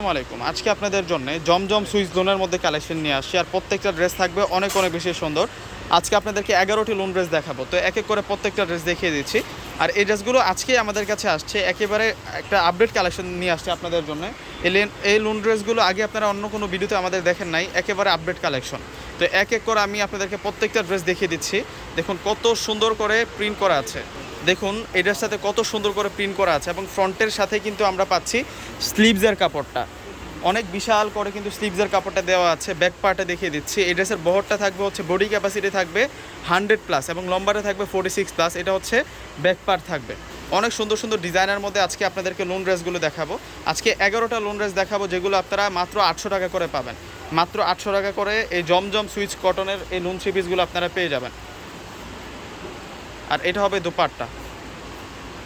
আসসালামু আলাইকুম। আজকে আপনাদের জন্য জমজম সুইচ লোনের মধ্যে কালেকশন নিয়ে আসছি আর প্রত্যেকটা ড্রেস থাকবে অনেক অনেক বেশি সুন্দর। আজকে আপনাদেরকে এগারোটি লোন ড্রেস দেখাবো। তো এক এক করে প্রত্যেকটা ড্রেস দেখিয়ে দিচ্ছি। আর এই ড্রেসগুলো আজকেই আমাদের কাছে আসছে, একেবারে একটা আপডেট কালেকশন নিয়ে আসছে আপনাদের জন্য। এই এই লোন ড্রেসগুলো আগে আপনারা অন্য কোনো ভিডিওতে আমাদের দেখেন নাই, একেবারে আপডেট কালেকশন তো এক এক করে আমি আপনাদেরকে প্রত্যেকটা ড্রেস দেখিয়ে দিচ্ছি। দেখুন কত সুন্দর করে প্রিন্ট করা আছে। দেখুন, এটার সাথে কত সুন্দর করে প্রিন্ট করা আছে এবং ফ্রন্টের সাথে কিন্তু আমরা পাচ্ছি স্লিভসের কাপড়টা। অনেক বিশাল করে কিন্তু স্লিভসের কাপড়টা দেওয়া আছে। ব্যাক পার্টে দেখিয়ে দিচ্ছি। এই ড্রেসের বহরটা থাকবে হচ্ছে বডি ক্যাপাসিটি থাকবে হান্ড্রেড প্লাস এবং লম্বারে থাকবে ফোর্টি সিক্স প্লাস এটা হচ্ছে ব্যাক পার্ট থাকবে। অনেক সুন্দর সুন্দর ডিজাইনের মধ্যে আজকে আপনাদেরকে লোন ড্রেসগুলো দেখাবো। আজকে এগারোটা লোন ড্রেস দেখাবো যেগুলো আপনারা মাত্র আটশো টাকা করে পাবেন। মাত্র আটশো টাকা করে এই জমজম সুইচ কটনের এই লোন থ্রি পিসগুলো আপনারা পেয়ে যাবেন। আর এটা হবে দুপাট্টা।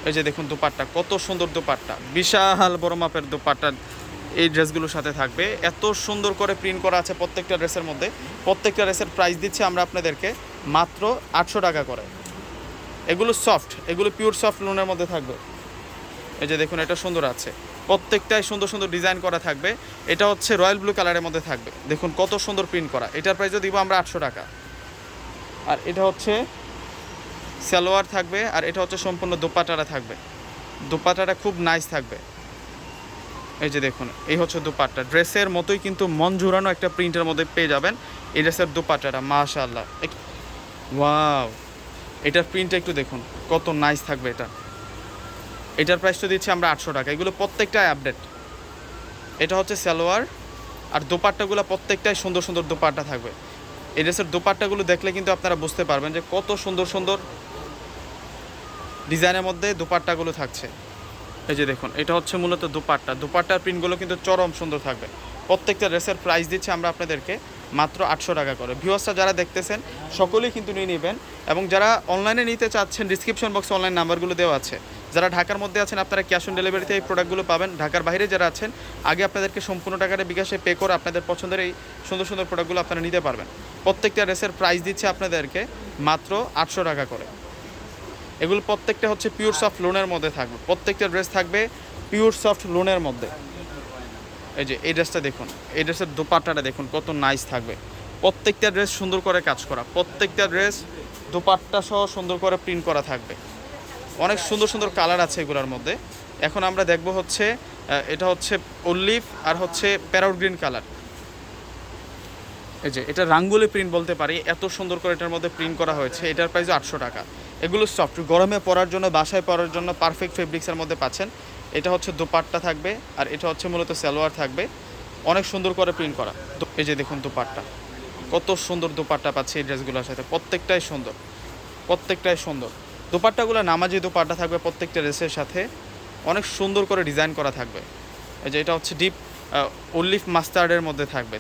এই যে দেখুন দুপাট্টা, কত সুন্দর দুপাট্টা। বিশাল বড় মাপের দুপাট্টা এই ড্রেসগুলোর সাথে থাকবে। এত সুন্দর করে প্রিন্ট করা আছে প্রত্যেকটা ড্রেসের মধ্যে। প্রত্যেকটা ড্রেসের প্রাইস দিচ্ছি আমরা আপনাদেরকে মাত্র আটশো টাকা করে। এগুলো সফট এগুলো পিওর সফট লোনের মধ্যে থাকবে। এই যে দেখুন, এটা সুন্দর আছে। প্রত্যেকটাই সুন্দর সুন্দর ডিজাইন করা থাকবে। এটা হচ্ছে রয়্যাল ব্লু কালারের মধ্যে থাকবে। দেখুন কত সুন্দর প্রিন্ট করা। এটার প্রাইসও দিব আমরা আটশো টাকা। আর এটা হচ্ছে সালোয়ার থাকবে আর এটা হচ্ছে সম্পূর্ণ দোপাটারা থাকবে। দোপাটাটা খুব নাইস থাকবে। এই যে দেখুন, এই হচ্ছে দুপাট্টা। ড্রেসের মতোই কিন্তু মন ঝুরানো একটা প্রিন্টের মধ্যে পেয়ে যাবেন। এই ড্রেসের দুপাট্টাটা, মাশাআল্লাহ। ওয়াও! এটার প্রিন্টটা একটু দেখুন, কত নাইস থাকবে এটা। এটার প্রাইসটা দিচ্ছি আমরা আটশো টাকা। এগুলো প্রত্যেকটাই আপডেট এটা হচ্ছে সালোয়ার আর দোপাট্টাগুলো প্রত্যেকটাই সুন্দর সুন্দর দোপাট্টা থাকবে। এই ড্রেসের দোপাট্টাগুলো দেখলে কিন্তু আপনারা বুঝতে পারবেন যে কত সুন্দর সুন্দর ডিজাইনের মধ্যে দোপাট্টাগুলো থাকছে। এই যে দেখুন, এটা হচ্ছে মূলত দুপাট্টা। দুপাট্টার প্রিন্টগুলো কিন্তু চরম সুন্দর থাকবে। প্রত্যেকটা ড্রেসের প্রাইস দিচ্ছে আমরা আপনাদেরকে মাত্র আটশো টাকা করে। ভিউয়ার্সরা যারা দেখতেছেন, সকলেই কিন্তু নিয়ে নেবেন এবং যারা অনলাইনে নিতে চাচ্ছেন ডিসক্রিপশন বক্সে অনলাইন নাম্বারগুলো দেওয়া আছে। যারা ঢাকার মধ্যে আছেন, আপনারা ক্যাশ অন ডেলিভারিতে এই প্রোডাক্টগুলো পাবেন। ঢাকার বাইরে যারা আছেন, আগে আপনাদেরকে সম্পূর্ণ টাকাটা বিকাশে পে করে আপনাদের পছন্দের এই সুন্দর সুন্দর প্রোডাক্টগুলো আপনারা নিতে পারবেন। প্রত্যেকটা ড্রেসের প্রাইস দিচ্ছে আপনাদেরকে মাত্র আটশো টাকা করে। এগুলো প্রত্যেকটা হচ্ছে পিওর সফট লোনের মধ্যে থাকবে। প্রত্যেকটা ড্রেস থাকবে পিওর সফট লোনের মধ্যে। এই যে, এই ড্রেসটা দেখুন, এই ড্রেসের দোপাট্টাটা দেখুন, কত নাইস থাকবে। প্রত্যেকটা ড্রেস সুন্দর করে কাজ করা, প্রত্যেকটা ড্রেস দোপাট্টা সহ সুন্দর করে প্রিন্ট করা থাকবে। অনেক সুন্দর সুন্দর কালার আছে এগুলোর মধ্যে। এখন আমরা দেখব হচ্ছে এটা হচ্ছে অলিভ আর হচ্ছে প্যারাউট গ্রিন কালার এই যে, এটা রাঙ্গুলি প্রিন্ট বলতে পারি, এত সুন্দর করে এটার মধ্যে প্রিন্ট করা হয়েছে, এটার প্রাইস আটশো টাকা। এগুলো সফট। গরমে পরার জন্য, বাসায় পরার জন্য পারফেক্ট ফেব্রিক্সের মধ্যে পাচ্ছেন। এটা হচ্ছে দোপাট্টা থাকবে আর এটা হচ্ছে মূলত সালোয়ার থাকবে। অনেক সুন্দর করে প্রিন্ট করা। এই যে দেখুন দোপাট্টা। কত সুন্দর দোপাট্টা পাচ্ছে এই ড্রেসগুলোর সাথে। প্রত্যেকটাই সুন্দর। প্রত্যেকটাই সুন্দর। দোপাট্টাগুলো নামাজি দোপাট্টা থাকবে প্রত্যেকটা ড্রেসের সাথে। অনেক সুন্দর করে ডিজাইন করা থাকবে। এই যে এটা হচ্ছে ডিপ অলিভ মাস্টার্ডের মধ্যে থাকবে।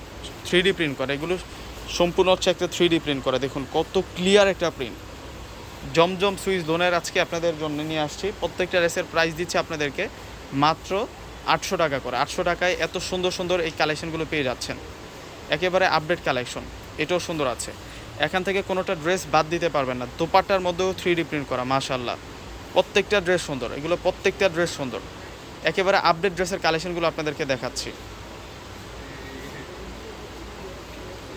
থ্রি ডি প্রিন্ট করা। এগুলো সম্পূর্ণ হচ্ছে একটা থ্রি ডি প্রিন্ট করা। দেখুন কত ক্লিয়ার একটা প্রিন্ট জমজম সুইচ লোনের আজকে আপনাদের জন্য নিয়ে আসছি। প্রত্যেকটা ড্রেসের প্রাইস দিচ্ছে আপনাদেরকে মাত্র আটশো টাকা করে। আটশো টাকায় এত সুন্দর সুন্দর এই কালেকশনগুলো পেয়ে যাচ্ছেন। একেবারে আপডেট কালেকশন এটাও সুন্দর আছে। এখান থেকে কোনোটা ড্রেস বাদ দিতে পারবেন না। দোপাট্টার মধ্যেও থ্রি ডি প্রিন্ট করা মাশাল্লাহ প্রত্যেকটা ড্রেস সুন্দর। এগুলো প্রত্যেকটা ড্রেস সুন্দর। একেবারে আপডেট ড্রেসের কালেকশনগুলো আপনাদেরকে দেখাচ্ছি।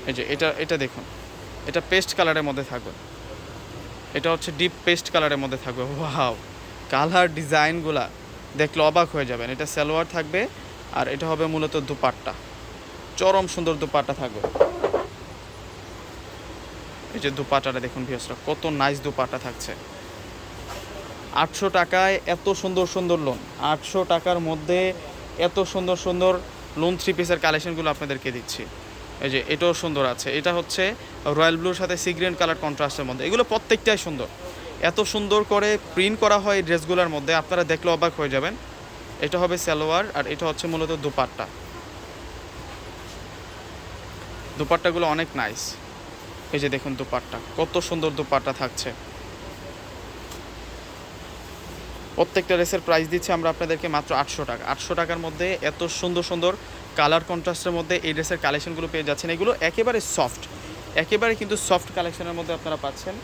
এই যে এটা এটা দেখুন। এটা পেস্ট কালারের মধ্যে থাকবে। এটা হচ্ছে ডিপ পেস্ট কালারের মধ্যে থাকবে। ওয়াও কালার ডিজাইনগুলা দেখলে অবাক হয়ে যাবেন। এটা সালোয়ার থাকবে আর এটা হবে মূলত দুপাট্টা। চরম সুন্দর দুপাট্টা থাকবে। এই যে দুপাট্টাটা দেখুন ভিউসরা কত নাইস দুপাট্টা থাকছে। আটশো টাকায় এত সুন্দর সুন্দর লোন আটশো টাকার মধ্যে এত সুন্দর সুন্দর লোন থ্রি পিসের কালেকশনগুলো আপনাদেরকে দিচ্ছি। এই যে এটাও সুন্দর আছে। এটা হচ্ছে রয়্যাল ব্লুর সাথে সি গ্রিন কালার কন্ট্রাস্টের মধ্যে। এগুলো প্রত্যেকটাই সুন্দর। এত সুন্দর করে প্রিন্ট করা হয় ড্রেসগুলোর মধ্যে, আপনারা দেখলে অবাক হয়ে যাবেন। এটা হবে সালোয়ার আর এটা হচ্ছে মূলত দুপাট্টা। দুপাট্টাগুলো অনেক নাইস এই যে দেখুন দুপাট্টা, কত সুন্দর দুপাট্টা থাকছে। প্রত্যেকটা ড্রেসের প্রাইস দিচ্ছি আমরা আপনাদেরকে মাত্র আটশো টাকা। আটশো টাকার মধ্যে এত সুন্দর সুন্দর কালার কন্ট্রাস্টের মধ্যে এই ড্রেসের কালেকশনগুলো পেয়ে যাচ্ছেন। এগুলো একেবারে সফট, একেবারে কিন্তু সফট কালেকশনের মধ্যে আপনারা পাচ্ছেন।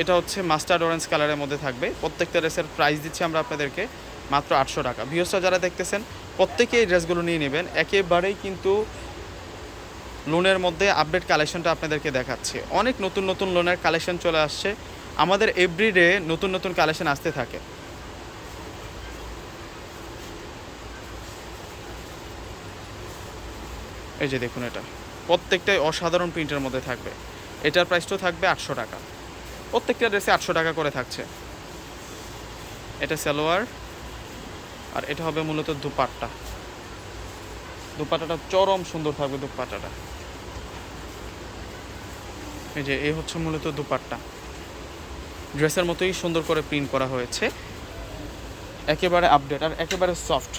এটা হচ্ছে মাস্টার্ড অরেঞ্জ কালারের মধ্যে থাকবে। প্রত্যেকটা ড্রেসের প্রাইস দিচ্ছি আমরা আপনাদেরকে মাত্র আটশো টাকা। ভিউসটা যারা দেখতেছেন প্রত্যেকে এই ড্রেসগুলো নিয়ে নেবেন। একেবারেই কিন্তু লোনের মধ্যে আপডেট কালেকশনটা আপনাদেরকে দেখাচ্ছে। অনেক নতুন নতুন লোনের কালেকশন চলে আসছে। আমাদের এভরিডে নতুন নতুন কালেকশন আসতে থাকে। এই যে দেখুন এটা। প্রত্যেকটাই অসাধারণ প্রিন্টের মধ্যে থাকবে। এটার প্রাইসটাও থাকবে আটশো টাকা। প্রত্যেকটা ড্রেসে আটশো টাকা করে থাকছে। এটা সালোয়ার। আর এটা হবে মূলত দুপাট্টা। দুপাট্টাটা চরম সুন্দর থাকবে দুপাট্টাটা। এই যে, এই হচ্ছে মূলত দুপাট্টা। ড্রেসের মতোই সুন্দর করে প্রিন্ট করা হয়েছে। একেবারে আপডেট আর একেবারে সফট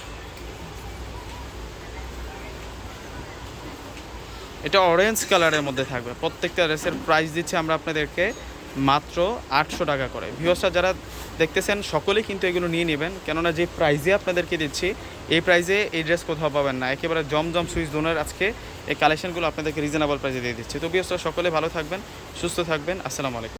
এটা অরেঞ্জ কালারের মধ্যে থাকবে। প্রত্যেকটা ড্রেসের প্রাইস দিচ্ছে আমরা আপনাদেরকে মাত্র আটশো টাকা করে। ভিউসটা যারা দেখতেছেন, সকলেই কিন্তু এগুলো নিয়ে নেবেন। কেননা যে প্রাইজে আপনাদেরকে দিচ্ছি, এই প্রাইজে এই ড্রেস কোথাও পাবেন না। একেবারে জমজম সুইচ দোনের আজকে এই কালেকশনগুলো আপনাদেরকে রিজনেবল প্রাইজে দিয়ে দিচ্ছি। তো ভিউসটা সকলে ভালো থাকবেন, সুস্থ থাকবেন। আসসালামু আলাইকুম।